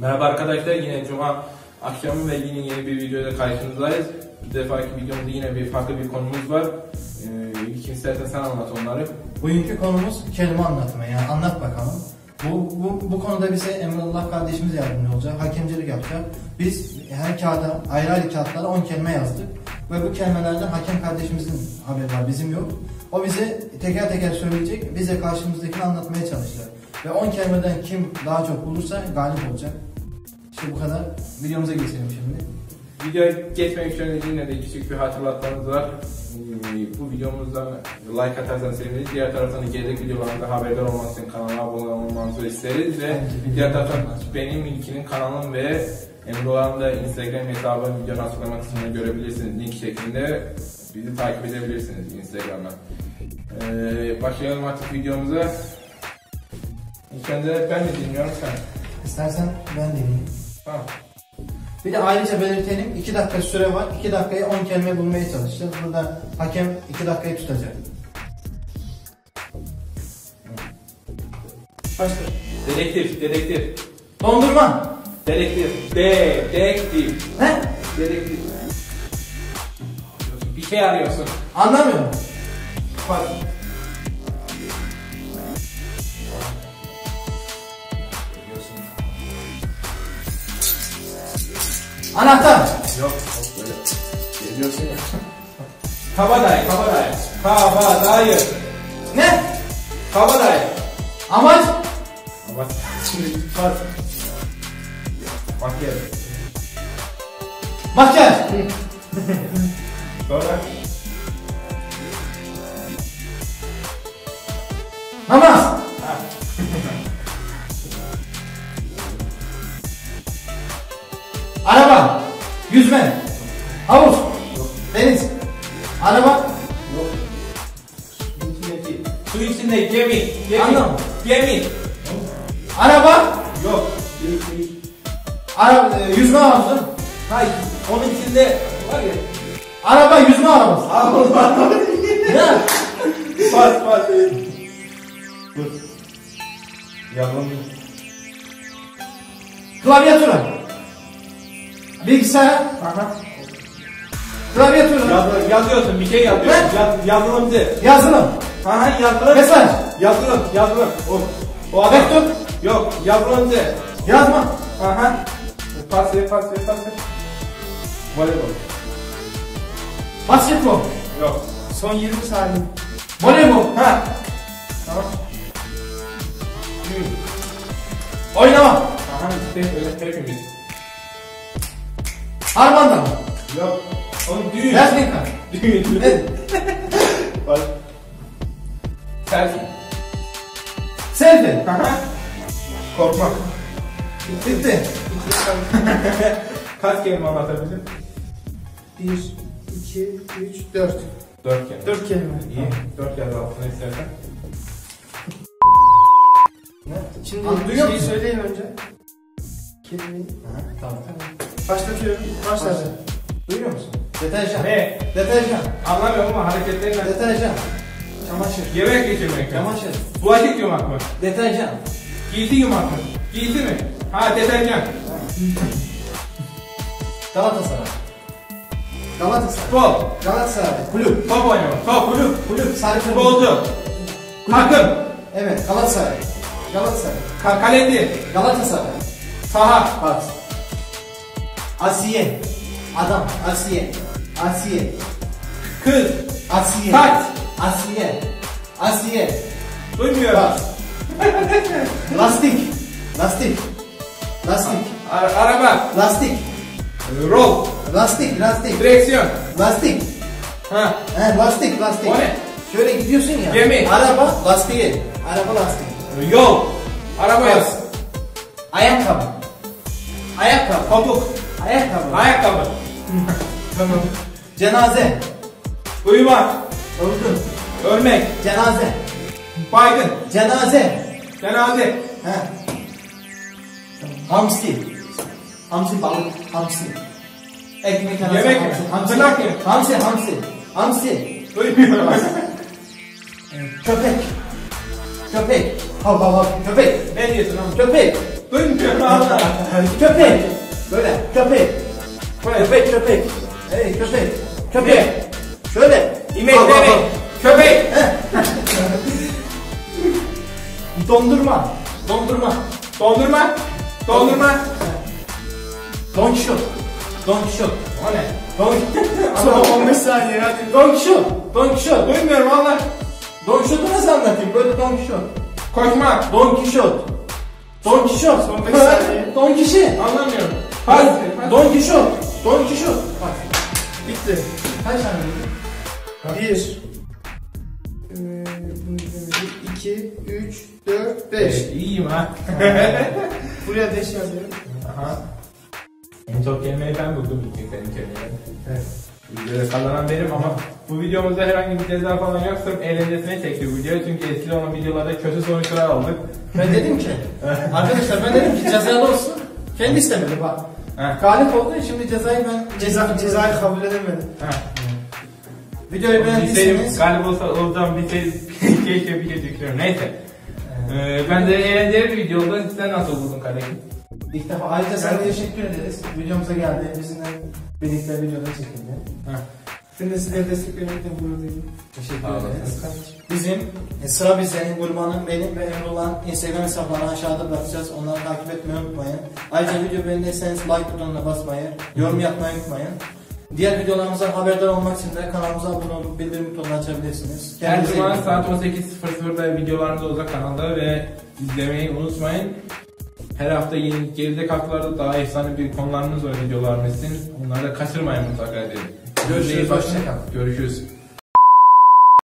Merhaba arkadaşlar yine Cuma akşamı ve yine yeni bir videoda karşınızdayız. Bu defaki videomuzda yine bir farklı bir konumuz var. Ee, ilk istersen sen anlat onları. Bugünkü konumuz kelime anlatma yani anlat bakalım. Bu, bu, bu konuda bize Emrullah kardeşimiz yardımcı olacak, hakemcilik yapacak. Biz her kağıda, ayrı ayrı kağıtlara 10 kelime yazdık. Ve bu kelimelerden hakem kardeşimizin haberi var, bizim yok. O bize teker teker söyleyecek, biz de karşımızdakini anlatmaya çalışacak. Ve 10 kelimeden kim daha çok bulursa galip olacak. İşte bu kadar. Videomuza geçelim şimdi. Videoya geçmek önce yine de küçük bir hatırlatmamız var. Bu videomuzdan like atarsanız seviniriz. Diğer taraftan gelecek videolarında haberdar olmak için kanala abone olmanızı isteriz. Ve diğer taraftan benim ilkinin kanalım ve Emrullah'ın da Instagram hesabı videonun açıklama kısmında görebilirsiniz. Link şeklinde bizi takip edebilirsiniz Instagram'dan. Ee, başlayalım artık videomuza. İlk önce ben mi dinliyorum sen? İstersen ben deneyeyim. Tamam. Bir de ayrıca belirtelim 2 dakika süre var. 2 dakikaya 10 kelime bulmaya çalışacağız. Burada hakem 2 dakikayı tutacak. Başla. Dedektif, dedektif. Dondurma. Dedektif. Dedektif. Ne? Dedektif. Bir şey arıyorsun. Anlamıyorum. Bak. Anahtar. Yok, böyle. Geliyorsun ya. Kabadayı, kabadayı. Kabadayı. Ne? Kabadayı. Amaç? Ama şimdi. Bak gel. Makyaj. Sonra. Namaz. Araba. Yüzme. Havuz. Deniz. Araba. Yok. Su içindeki. Gemi. Gemi. Gemi. Araba. Yok. Araba. e, yüzme havuzu. Hayır. Onun içinde var ya. Araba yüzme arabası. Allah. ne? Bas bas. Dur. Yalan. Klavyatüre. Bilgisayar. Aha. Klavyatüre. Yaz, yazıyorsun bir şey yazıyorsun. Ne? Yaz, yazılımcı. Yazılım. Aha yazılım. Mesaj. Yazılım, yazılım. O, o adam. Mektup. Yok, yazılımcı. Yazma. Aha. Pas ver, pas ver, pas ver. Voleybol. Basketbol. Yok. Son 20 saniye. Voleybol. Ha. Tamam. Düğün. Oynama. Aha işte öyle hepimiz. Harmanda. Yok. Onun düğün. Yazmayın. Düğün. Ne? Bak. Selfie. Selfie. Aha. Korkmak. Bitti. Kaç kelime anlatabilirim? 1, 2, 3, 4. Dört kelime. 4 kelime. İyi. Dört kez altına istersen. Şimdi duyuyor şeyi musun? söyleyeyim önce. Kelimeyi Tamam. Başlatıyorum. Başladı. Başla. Duyuyor musun? Deterjan. Ne? Deterjan. Anlamıyorum ama hareketlerinden. Deterjan. Çamaşır. Yemek geçirmek. Çamaşır. Bulaşık yumak mı? Deterjan. Giysi yumak mı? Giysi mi? Ha deterjan. Galatasaray. Galatasaray. Futbol. Galatasaray. Kulüp. Top oynamak. Top. Kulüp. Kulüp. Sarı kırmızı. Futbolcu. Takım. Evet. Galatasaray. Galatasaray. Ka kaleci. Galatasaray. Saha. Bak. Asiye. Adam. Asiye. Asiye. Kız. Asiye. Saç. Asiye. Asiye. Duymuyorum. Bak. Lastik. Lastik. Lastik. Ar- araba. Lastik. Rol. Lastik. Lastik. Direksiyon. Lastik. Ha. He, lastik. Lastik. O ne? Şöyle gidiyorsun ya. Gemi. Araba lastiği. Araba lastiği. Yol. Araba. Bas. Ayakkabı. Ayakkabı. Topuk. Ayakkabı. Ayakkabı. Tamam. Cenaze. Uyumak. Öldüm. Ölmek. Cenaze. Baygın. Cenaze. Cenaze. He. Hamsi. Hamsi balık. Hamsi. Ekmek arası Yemek hamsi. Hamsi. Tırnak mı? Hamsi. Hamsi. Hamsi. Duymuyorum. Köpek. Köpek. Hav hav hav. Köpek. ne diyorsun oğlum? Köpek. Duymuyorum. Köpek. Böyle köpek. Köpek köpek. Hey köpek. Köpek. Şöyle. İnek Bak, bak, demek. Köpek. Dondurma. Dondurma. Dondurma. Dondurma. Don Kişot. Don Kişot. O ne? Don Son 15 saniye hadi. Don Kişot. Don Kişot. Duymuyorum Allah. Don Kişot'u nasıl anlatayım? Böyle Don Kişot. Koşmak. Don Kişot. Don Kişot. Son beş saniye. Don Kişi. Anlamıyorum. Pas. Don Kişot. Don Kişot. Bak. Bitti. Kaç tane bildin? 1 2 3 4 5 Evet, iyiyim ha. Buraya 5 yazıyorum. Aha. En çok kelimeyi ben buldum ilk senin kelimeleri. Evet. Videoda kazanan benim ama bu videomuzda herhangi bir ceza falan yok. Sırf eğlencesine çektik videoyu çünkü eski olan videolarda kötü sonuçlar aldık. Ben dedim ki. arkadaşlar ben dedim ki cezalı olsun. Kendi istemedi bak. Galip oldu şimdi cezayı ben Ceza, cezayı kabul edemedim. Ha. Videoyu Bilseydim beğendiyseniz galip olsa olacağım bilseydim keşke bir şey düşünüyorum. Neyse. Ee, ben de eğlenceli bir video oldu. Sen nasıl buldun kardeşim? ilk defa ayrıca sana teşekkür ederiz. Videomuza geldi. Bizimle birlikte videoda çekildi. Sizlere destek vermekten gurur duydum. Teşekkür ederiz. Bizim e, sıra bizlerin Gurban'ın benim ve Emrullah'ın Instagram hesaplarını aşağıda bırakacağız. Onları takip etmeyi unutmayın. Ayrıca video beğendiyseniz like butonuna basmayı, yorum yapmayı unutmayın. Diğer videolarımızdan haberdar olmak için de kanalımıza abone olup bildirim butonunu açabilirsiniz. Her Kendinize iyi cuma bakın. saat 18.00'da videolarımız olacak kanalda ve izlemeyi unutmayın. Her hafta yeni gelecek haftalarda daha efsane bir konularımız var videolarımız için. Onları da kaçırmayın mutlaka diyelim. Görüşürüz, İyi bakın. hoşça kalın. Görüşürüz.